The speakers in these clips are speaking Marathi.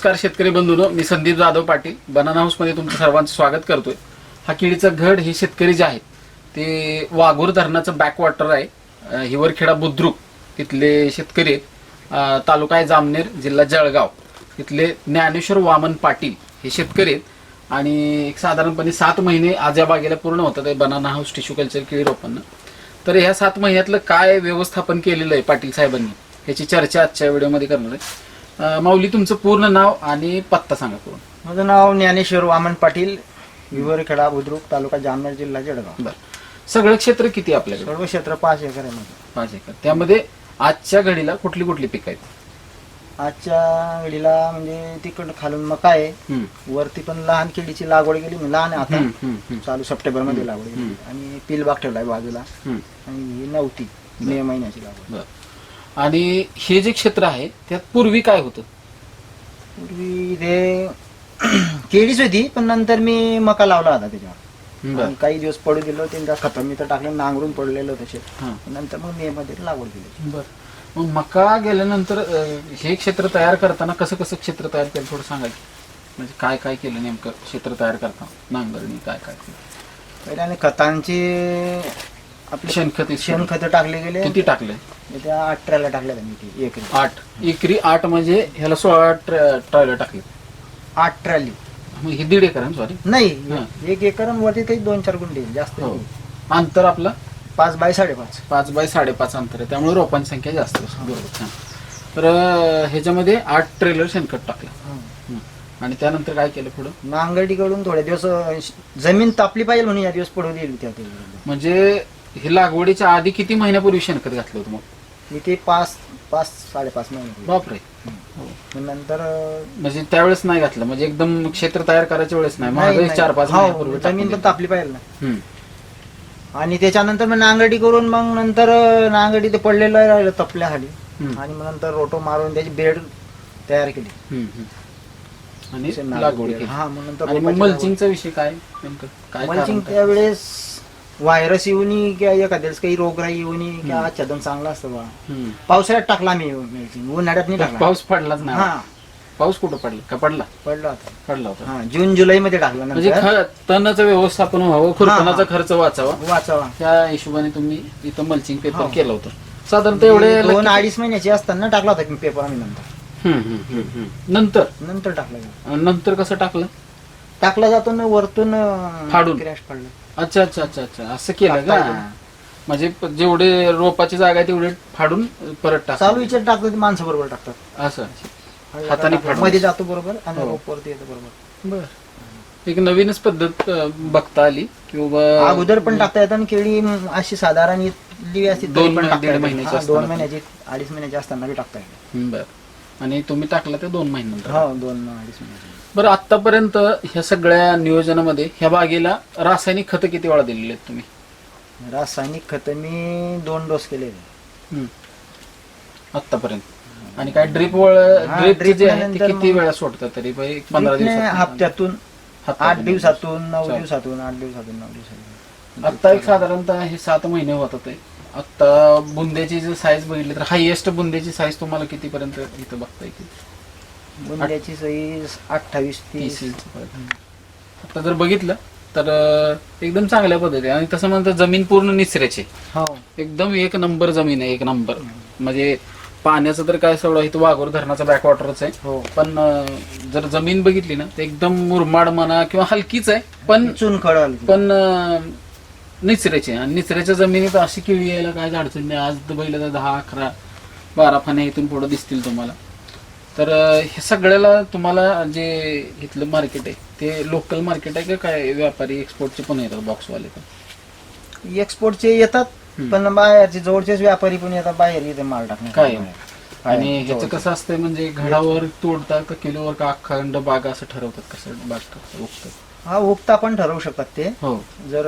नमस्कार शेतकरी बंधूनो मी संदीप जाधव पाटील. बनाना हाऊसमध्ये तुमचं सर्वांचं स्वागत करतोय. हा किडीचा घड हे शेतकरी जे आहेत ते वाघूर धरणाचं बॅकवॉटर आहे. हिवरखेडा बुद्रुक इथले शेतकरी आहेत. तालुका आहे जामनेर जिल्हा जळगाव. इथले ज्ञानेश्वर वामन पाटील हे शेतकरी आहेत. आणि एक साधारणपणे सात महिने आज या बागेला पूर्ण होतात आहे बनाना हाऊस टिश्यू कल्चर केळी रोपांना तर ह्या सात महिन्यातलं काय व्यवस्थापन केलेलं आहे पाटील साहेबांनी? ह्याची चर्चा आजच्या व्हिडिओमध्ये करणार आहे. अं, माऊली तुमचं पूर्ण नाव आणि पत्ता सांगा पूर्ण. माझं नाव ज्ञानेश्वर वामन पाटील विवरखेडा बुद्रुक तालुका जामनेर जिल्हा जळगाव. बरं. सगळं क्षेत्र किती आहे आपल्याकडे? सर्व क्षेत्र पाच एकर आहे माझं. पाच एकर. त्यामध्ये आजच्या घडीला कुठली कुठली पिकं आहेत? आजच्या वेळीला म्हणजे तिकडं खालून मका आहे. हम्म, वरती पण लहान केळीची लागवड केली म्हणजे लहान आहे हम्म, आता. हम्म, हम्म, चालू सप्टेंबरमध्ये लागवड केली. आणि पिलबाग ठेवलाय बाजूला. हम्म, आणि ही नव्हती मे महिन्याची लागवड. बरं. आणि हे जे क्षेत्र आहे त्यात पूर्वी काय होतं? पूर्वी ते केळीच होती पण नंतर मी मका लावला होता त्याच्यावर. बरं. आणि काही दिवस पडू दिलो त्यांचा खतम. मी तर टाकलं नांगरून पडलेलं तसे हां. नंतर मग मे मध्ये लागवड केली. बर. मग मका गेल्यानंतर अं, हे क्षेत्र तयार करताना कसं कसं क्षेत्र तयार केलं? थोडं सांगा की? म्हणजे काय काय केलं नेमकं क्षेत्र तयार करताना? नांगरणी काय काय केलं? पहिल्याने खतांची आपले शेणखत शेणखत टाकले गेले. किती टाकले? त्या अठराला टाकल्या त्यांनी ते एकरी आठ. एकरी आठ म्हणजे ह्याला सोळा ट्रॉयला टाकले. आठ ट्रॅली. मग हे दीड एकर सॉरी नाही. एक एकर आणि वरती काही दोन चार गुंडे जास्त हो. अंतर आपलं? पाच बाय साडेपाच. पाच बाय साडेपाच अंतर आहे. त्यामुळे रोपांची संख्या जास्त असते बरोबर. हां. तर अं, ह्याच्यामध्ये आठ ट्रेलर शेणखत टाकलं. आणि त्यानंतर काय केलं पुढं? नांगरडीकडून थोडे दिवस अं, जमीन तापली पाहिजे म्हणून या दिवस पडू दिली त्या. म्हणजे हे लागवडीच्या आधी किती महिन्यापूर्वी शेणखत घातलं होतं मग मी ते पाच पाच साडेपाच महिने बापरे मग नंतर अं, म्हणजे त्यावेळेस नाही घातलं म्हणजे एकदम क्षेत्र तयार करायच्या वेळेस नाही नाही, माझं नाही. चार पाच हो, महिन्यापूर्वी जमीन पण दिलं. तापली पाहिजे ना हम्म. आणि त्याच्यानंतर मग नांगरडी करून मग नंतर अं, नांगरडी ते पडलेलं राहिलं तपल्या खाली हम्म. आणि मग नंतर रोटो मारून त्याची बेड तयार केली हम्म, हम्म. आणि लागवड केली. हा मग नंतर आणि मग रोपाची मल्चिंगचा विषय काय नेमकं काय लागवड. मल्चिंग काय? त्यावेळेस व्हायरस येऊनी किंवा एखाद्याच काही रोगराई येऊनी किंवा आच्छादन चांगलं असतं बा. हम्म. पावसाळ्यात टाकला मी उन्हाळ्यात नाही टाकला. पाऊस पडलाच नाही. हा. पाऊस कुठं पडला? का पडला? पडला होता. पडला होता. हा जून जुलै मध्ये टाकला म्हणजे नंतर. ख- तणाचं व्यवस्थापन व्हावं खुरपणाचा. खर्च वाचावा. वाचावा. त्या हिशोबाने तुम्ही इथं मल्चिंग पेपर हो. केलं होतं. साधारणतः एवढे दोन अडीच महिन्याचे असताना टाकला होता मी पेपर आम्ही नंतर. हम्म, हम्म, हम्म, हम्म. नंतर? नंतर टाकला. नंतर कसं टाकलं? टाकला जातो ना वरतून फाडून. क्रॅश पडला. अच्छा अच्छा अच्छा अच्छा. असं केलं टाकता का. म्हणजे प- जेवढे रोपाची जागा आहे तेवढे फाडून परत टाक चालू विचार टाकतो ते माणसं बरोबर टाकतात. असं. हाताने फाडून. मध्ये जातो बरोबर आणि हो. रोप वरती येतो बरोबर. बर. एक नवीनच पद्धत अं, बघता आली. किंवा अगोदर पण टाकता येतं आणि केळी म, अशी साधारण इथली असती तरी दोन पण महिने- टाकता दीड येतं. महिन्याची हा, असताना दोन पण. महिन्याची अडीच महिन्याची असताना बी टाकता येतं. बर. आणि तुम्ही टाकला ते दोन महिन्यानंतर. हो दोन अडीच बरं आतापर्यंत ह्या सगळ्या नियोजनामध्ये ह्या बागेला रासायनिक खतं किती वेळा दिलेली आहेत तुम्ही? रासायनिक खत मी दोन डोस केले हम्म. आतापर्यंत आणि काय ड्रिप वळ हा, ड्रिप drip जे आहे ते नंतर किती मग- वेळा सोडतात तरी? एक पंधरा दिवसात हप्त्यातून. हप्त्यातून. आठ दिवसातून नऊ. दिवसातून आठ दिवसातून नऊ दिवसातून. आता एक साधारणतः हे सात महिने होत होते आता बुंद्याची जर साईज बघितली तर हायएस्ट बुंद्याची साईज तुम्हाला कितीपर्यंत इथं बघता येईल बुंद्याची साईज अठ्ठावीस तीस. तीस इंचपर्यंत. आता जर बघितलं तर अं, एकदम चांगल्या पद्धतीने आणि तसं म्हणतं जमीन पूर्ण निचऱ्याची हो. एकदम एक नंबर जमीन आहे एक नंबर. म्हणजे पाण्याचं तर काय सगळं इथं वाघोर धरणाचा बॅकवॉटरच आहे. हो. पण अं, जर जमीन बघितली ना तर एकदम मुरमाड म्हणा किंवा हलकीच आहे पण चून खळल पण अं, निचऱ्याची. आणि निचऱ्याच्या जमिनीत अशी किळी यायला काय अडचण नाही आज दुबईला तर दहा अकरा बारा फाण्या इथून पुढे दिसतील तुम्हाला तर हे सगळ्याला तुम्हाला जे इथलं मार्केट आहे ते लोकल मार्केट आहे का काय व्यापारी एक्सपोर्टचे पण येतात बॉक्सवाले पण एक्सपोर्टचे येतात. पण बाहेरचे जवळचेच व्यापारी पण येतात बाहेर इथे माल टाकणे काय? आणि ह्याचं कसं असतंय म्हणजे घडावर तोडतात का किलोवर का अखंड बाग असं ठरवतात कसं बाग हा उक्ता पण ठरवू शकतात ते. हो. जर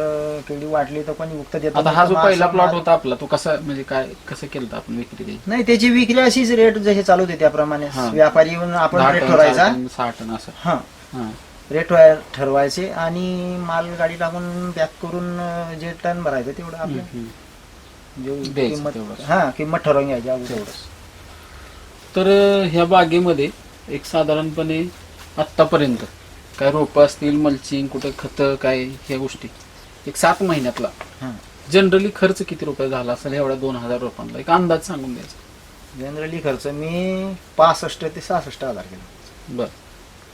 केळी वाटली तर कोणी उक्त देत आता हा जो पहिला प्लॉट होता आपला तो कसा म्हणजे काय कसं केलं होतं आपण विक्री द्यायची नाही त्याची विक्री अशीच रेट जसे चालू होते त्याप्रमाणे. हा. व्यापारी येऊन आपण दहा रेट टन, ठरवायचा. सहा टन, सहा टन असं. हा. हा. रेट ठरवायचे आणि माल गाडी टाकून पॅक करून अं, जे टन भरायचं तेवढं आपलं हम्म. जे द्यायचं किंमत तेवढंच. हा किंमत ठरवून घ्यायची अगोदर. तेवढंच. तर ह्या बागेमध्ये एक साधारणपणे आत्तापर्यंत काय रोपं असतील मल्चिंग कुठं खतं काय ह्या गोष्टी एक सात महिन्यातला हा. जनरली खर्च किती रुपये झाला असेल एवढ्या दोन हजार रुपयांना? एक अंदाज सांगून द्यायचा. जनरली खर्च मी पासष्ट ते सहासष्ट हजार केला. बर.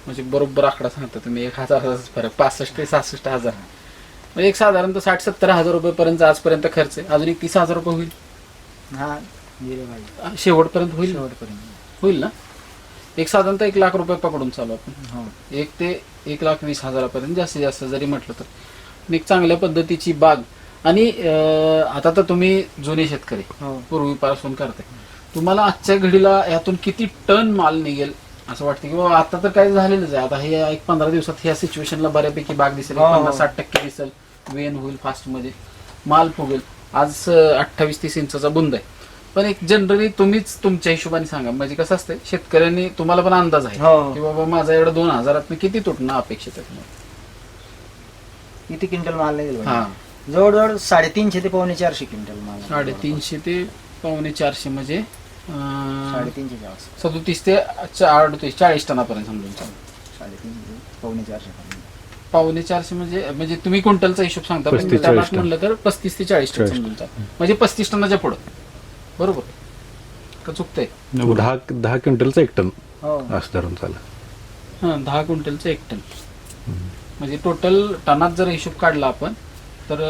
म्हणजे बरोबर आकडा सांगता तुम्ही. एक हजाराचाच फरक. पासष्ट ते सहासष्ट हजार. म्हणजे एक साधारणतः साठ सत्तर हजार रुपयेपर्यंत आजपर्यंत खर्च आहे. अजून एक तीस हजार रुपये होईल. हा. शेवटपर्यंत होईल? शेवटपर्यंत. होईल ना? एक साधारणतः एक लाख रुपये पकडून चालू आपण. हो. एक ते एक लाख वीस हजारापर्यंत जास्तीत जास्त जरी म्हटलं तर. एक चांगल्या पद्धतीची बाग. आणि अं, आता तर तुम्ही जुने शेतकरी. हो. पूर्वीपासून करताय. तुम्हाला आजच्या घडीला यातून किती टन माल निघेल असं वाटतं की बाबा आता तर काय झालेलंच आहे. आता हे एक पंधरा दिवसात ह्या सिच्युएशनला बऱ्यापैकी बाग दिसेल. हो. पन्नास साठ टक्के दिसेल. वेन होईल फास्टमध्ये. माल फुगेल. आज अठ्ठावीस तीस इंचाचा बुंद आहे. पण एक जनरली तुम्हीच तुमच्या हिशोबाने सांगा. म्हणजे कसं असतंय शेतकऱ्यांनी तुम्हाला पण अंदाज आहे हो. की बाबा माझा एवढं दोन हजारात किती तुटणं अपेक्षित आहे किती क्विंटल माल हा. पाहिजे? जवळजवळ साडेतीनशे ते पावणे चारशे क्विंटल माल साडेतीनशे ते पावणे चारशे म्हणजे अं, साडेतीनशेच्या आसपास सदोतीस ते चा- अडतीस चाळीस टनापर्यंत समजून चालू साडेतीनशे पावणे चारशे पर्यंत. पावणे चारशे म्हणजे म्हणजे तुम्ही क्विंटलचा हिशोब सांगता पण पस्तीस, चाळीस टनात टन. म्हणलं तर पस्तीस ते चाळीस टन चाळीस समजून चालू म्हणजे पस्तीस टनाच्या पुढं. बरोबर. का चुकतंय? दहा दहा क्विंटलचा एक टन हो. असं धरून चालेल. हां दहा क्विंटलचं एक टन. म्हणजे टोटल टनात जर हिशोब काढला आपण तर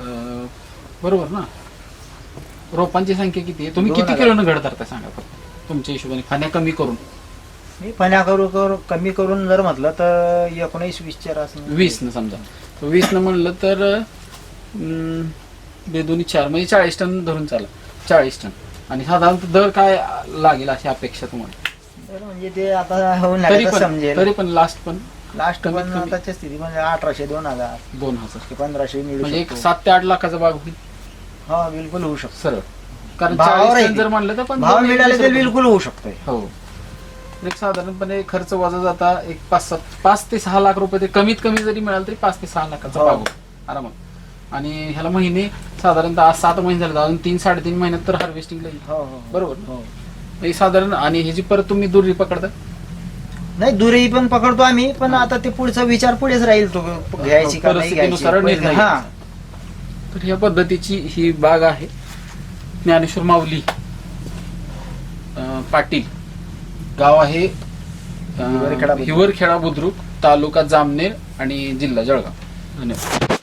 अं, बरोबर ना? रोपांची संख्या किती आहे? तुम्ही किती. किलोनं घड धरता सांगा फक्त तुमच्या हिशोबाने खाण्या कमी करून. मी फण्या करू करू कमी करून जर म्हटलं तर एकोणीस वीस चार असं वीस न समजा. वीस न म्हणलं तर अं, बेदोनी चार म्हणजे चाळीस टन धरून चाला चाळीस टन. आणि साधारणतः दर काय लागेल अशी अपेक्षा तुम्हाला? तर म्हणजे ते आता होऊन तरी लागलं पण समजेल. तरी पण लास्ट पण लास्ट कमीत पण कमी. आताच्या स्थिती म्हणजे अठराशे दोन हजार. दोन हजार. ते पंधराशे मिळू म्हणजे एक शकतो. सात ते आठ लाखाचा भाग होईल. हा बिलकुल होऊ शकतो. सरळ. कारण भावावर टन. जर म्हणलं तर पण भाव दोन- मिळाले तर रुपये. बिलकुल होऊ शकतोय. हो. एक साधारणपणे खर्च वजा जाता एक पाच सात पाच ते सहा लाख रुपये ते कमीत कमी जरी मिळालं तरी पाच ते सहा लाखाचा हो. भाग होईल. आरामात. आणि ह्याला महिने साधारणतः आज सात महिने झाले अजून तीन साडेतीन महिन्यात तर हार्वेस्टिंगला येईल. हो हो बरोबर? ना? हो हे साधारण आणि ह्याची परत तुम्ही दुरी पकडता? नाही दुरी पण पकडतो आम्ही पण आता ते पुढचा विचार पुढेच राहील तो घ्यायची का नाही परिस्थितीनुसार घ्यायची निर्णय हा. तर ह्या पद्धतीची ही बाग आहे ज्ञानेश्वर माऊली अं, पाटील. गाव आहे अं, हिवरखेडा बुद्रुक. हिवरखेडा बुद्रुक तालुका जामनेर आणि जिल्हा जळगाव. धन्यवाद.